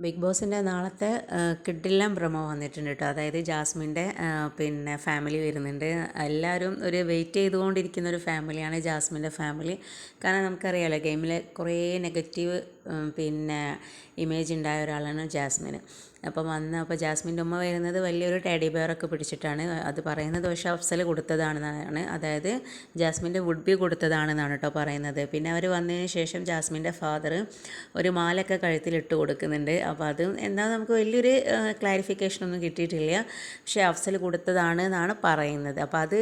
Big ബോസിന്റെ നാളത്തെ കിഡിലം promo വന്നിട്ടുണ്ട് കേട്ടോ. അതായത് ജാസ്മിന്റെ പിന്നെ ഫാമിലി വരുന്നുണ്ട്. എല്ലാവരും ഒരു വെയിറ്റ് ചെയ്തുകൊണ്ടിരിക്കുന്ന ഒരു ഫാമിലിയാണ് ജാസ്മിന്റെ ഫാമിലി കാരണം നമുക്കറിയാമല്ലോ ഗെയിമിലെ കുറേ നെഗറ്റീവ് പിന്നെ ഇമേജ് ഉണ്ടായ ഒരാളാണ് ജാസ്മിൻ അപ്പം വന്ന് അപ്പോൾ ജാസ്മിന്റെ ഉമ്മ വരുന്നത് വലിയൊരു ടെഡി ബെയറൊക്കെ പിടിച്ചിട്ടാണ്. അത് പറയുന്നത് പക്ഷേ അഫ്സൽ കൊടുത്തതാണെന്നാണ്. അതായത് ജാസ്മിന്റെ വുഡ് ബി കൊടുത്തതാണെന്നാണ് കേട്ടോ പറയുന്നത്. പിന്നെ അവർ വന്നതിന് ശേഷം ജാസ്മിന്റെ ഫാദർ ഒരു മാലൊക്കെ കഴുത്തിലിട്ട് കൊടുക്കുന്നുണ്ട്. അപ്പോൾ അത് എന്താ നമുക്ക് വലിയൊരു ക്ലാരിഫിക്കേഷൻ ഒന്നും കിട്ടിയിട്ടില്ല. പക്ഷേ അഫ്സൽ കൊടുത്തതാണ് എന്നാണ് പറയുന്നത്. അപ്പോൾ അത്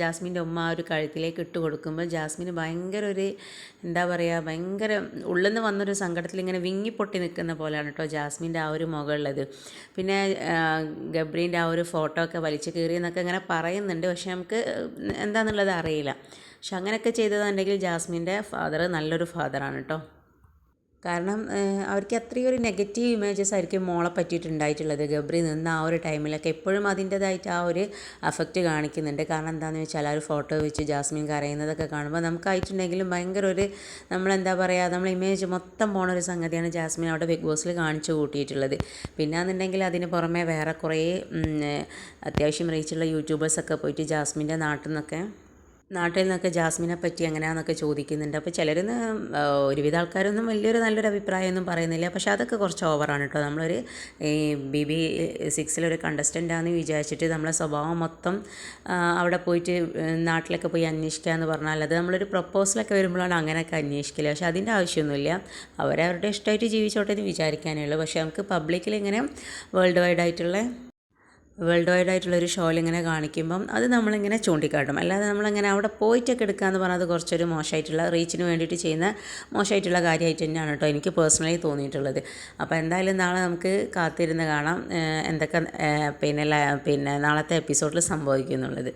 ജാസ്മിന്റെ ഉമ്മ ആ ഒരു കഴുത്തിലേക്ക് ഇട്ട് കൊടുക്കുമ്പോൾ ജാസ്മിന് ഭയങ്കര ഒരു എന്താ പറയുക ഭയങ്കര ഉള്ളിൽ നിന്ന് വന്നൊരു സങ്കടത്തിൽ ഇങ്ങനെ വിങ്ങിപ്പൊട്ടി നിൽക്കുന്ന പോലെയാണ് കേട്ടോ ജാസ്മിന്റെ ആ ഒരു മുകളിലത്. പിന്നെ ഗബ്രീന്റെ ആ ഒരു ഫോട്ടോ ഒക്കെ വലിച്ചു കീറി എന്നൊക്കെ ഇങ്ങനെ പറയുന്നുണ്ട്. പക്ഷെ നമുക്ക് എന്താണെന്നുള്ളത് അറിയില്ല. പക്ഷെ അങ്ങനെയൊക്കെ ചെയ്തതാണെങ്കിൽ ജാസ്മിന്റെ ഫാദർ നല്ലൊരു ഫാദറാണ് കേട്ടോ. കാരണം അവർക്ക് അത്രയും ഒരു നെഗറ്റീവ് ഇമേജസ് ആയിരിക്കും മോളെ പറ്റിയിട്ടുണ്ടായിട്ടുള്ളത്. ഗബ്രി നിന്ന് ആ ഒരു ടൈമിലൊക്കെ എപ്പോഴും അതിന്റേതായിട്ട് ആ ഒരു അഫക്റ്റ് കാണിക്കുന്നുണ്ട്. കാരണം എന്താണെന്ന് വെച്ചാൽ ആ ഒരു ഫോട്ടോ വെച്ച് ജാസ്മിൻ കരയുന്നതൊക്കെ കാണുമ്പോൾ നമുക്കായിട്ടുണ്ടെങ്കിലും ഭയങ്കര ഒരു നമ്മളെന്താ പറയുക നമ്മൾ ഇമേജ് മൊത്തം പോണ ഒരു സംഗതിയാണ് ജാസ്മിൻ അവിടെ ബിഗ് ബോസിൽ കാണിച്ചു കൂട്ടിയിട്ടുള്ളത്. പിന്നെ എന്നുണ്ടെങ്കിൽ അതിന് പുറമെ വേറെ കുറേ അത്യാവശ്യം റീച്ചുള്ള യൂട്യൂബേഴ്സൊക്കെ പോയിട്ട് ജാസ്മിന്റെ നാട്ടിൽ നിന്നൊക്കെ നാട്ടിൽ നിന്നൊക്കെ ജാസ്മിനെ പറ്റി എങ്ങനെയാണെന്നൊക്കെ ചോദിക്കുന്നുണ്ട്. അപ്പോൾ ചിലരൊന്നും ഒരുവിധ ആൾക്കാരൊന്നും വലിയൊരു നല്ലൊരു അഭിപ്രായമൊന്നും പറയുന്നില്ല. പക്ഷെ അതൊക്കെ കുറച്ച് ഓവറാണ് കേട്ടോ നമ്മളൊരു ഈ ബി ബി സിക്സിലൊരു കണ്ടസ്റ്റന്റാന്ന് വിചാരിച്ചിട്ട് നമ്മളെ സ്വഭാവം മൊത്തം അവിടെ പോയിട്ട് നാട്ടിലൊക്കെ പോയി അന്വേഷിക്കുക എന്ന് പറഞ്ഞാൽ അത് നമ്മളൊരു പ്രപ്പോസലൊക്കെ വരുമ്പോഴാണ് അങ്ങനെയൊക്കെ അന്വേഷിക്കില്ല പക്ഷെ അതിന്റെ ആവശ്യമൊന്നുമില്ല. അവരവരുടെ ഇഷ്ടമായിട്ട് ജീവിച്ചോട്ടെ എന്ന് വിചാരിക്കാനേ ഉള്ളൂ. പക്ഷേ നമുക്ക് പബ്ലിക്കിൽ ഇങ്ങനെ വേൾഡ് വൈഡ് ആയിട്ടുള്ള വേൾഡ് വൈഡ് ആയിട്ടുള്ളൊരു ഷോയിൽ ഇങ്ങനെ കാണിക്കുമ്പം അത് നമ്മളിങ്ങനെ ചൂണ്ടിക്കാട്ടും. അല്ലാതെ നമ്മളിങ്ങനെ അവിടെ പോയിട്ടൊക്കെ എടുക്കുക എന്ന് പറഞ്ഞാൽ അത് കുറച്ചൊരു മോശമായിട്ടുള്ള റീച്ചിന് വേണ്ടിയിട്ട് ചെയ്യുന്ന മോശമായിട്ടുള്ള കാര്യമായിട്ട് തന്നെയാണ് കേട്ടോ എനിക്ക് പേഴ്സണലി തോന്നിയിട്ടുള്ളത്. അപ്പോൾ എന്തായാലും നാളെ നമുക്ക് കാത്തിരുന്ന് കാണാം എന്തൊക്കെ പിന്നെ പിന്നെ നാളത്തെ എപ്പിസോഡിൽ സംഭവിക്കുന്നുള്ളത്.